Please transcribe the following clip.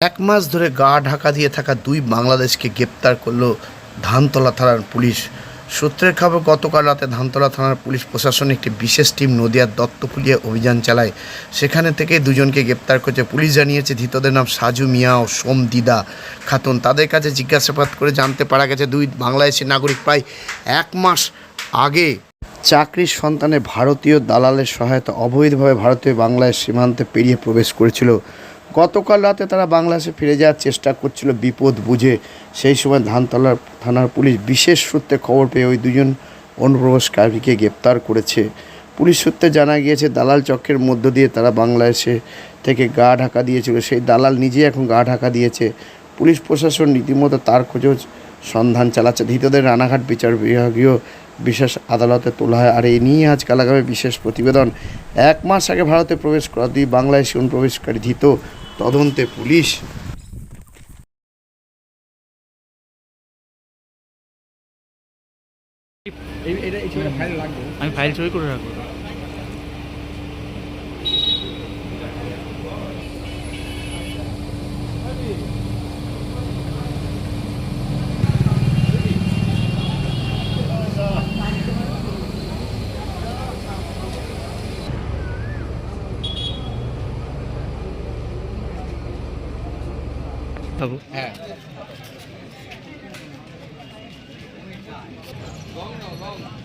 এক মাস ধরে গা ঢাকা দিয়ে থাকা দুই বাংলাদেশকে গ্রেপ্তার করল ধানতলা থানার পুলিশ। সূত্রের খবর, গতকাল রাতে ধানতলা থানার পুলিশ প্রশাসন একটি বিশেষ টিম নদিয়ার দত্তফুলিয়া অভিযান চালায়। সেখানে থেকে দুজনকে গ্রেপ্তার করেছে। পুলিশ জানিয়েছে, ধৃতদের নাম সাজু মিয়া ও সোম দিদা খাতুন। তাদের কাছে জিজ্ঞাসাবাদ করে জানতে পারা গেছে, দুই বাংলাদেশি নাগরিক প্রায় এক মাস আগে চাকরির সন্তানে ভারতীয় দালালের সহায়তা অবৈধভাবে ভারতীয় বাংলাদেশ সীমান্তে পেরিয়ে প্রবেশ করেছিল। গতকাল রাতে তারা বাংলাদেশে ফিরে যাওয়ার চেষ্টা করছিল, বিপদ বুঝে। সেই সময় ধানতলার থানার পুলিশ বিশেষ সূত্রে খবর পেয়ে ওই দুজন অনুপ্রবেশকারীকে গ্রেপ্তার করেছে। পুলিশ সূত্রে জানা গিয়েছে, দালাল চক্রের মধ্য দিয়ে তারা বাংলাদেশে থেকে গা ঢাকা দিয়েছিল। সেই দালাল নিজে এখন গা ঢাকা দিয়েছে। পুলিশ প্রশাসন রীতিমতো তার খোঁজও সন্ধান চালাচ্ছে। ধৃতদের রানাঘাট বিচার বিভাগীয় বিশেষ আদালতে তোলা হয়। আর এই নিয়ে আজ কালাগামে বিশেষ প্রতিবেদন। এক মাস আগে ভারতে প্রবেশ করা দুই বাংলাদেশি অনুপ্রবেশকারী ধৃত তদন্তে পুলিশ এই- এটা এই ছবিটা ফাইল লাগবে। আমি ফাইল ছবি করে রাখব। বাবু হ্যাঁ Long, no, long.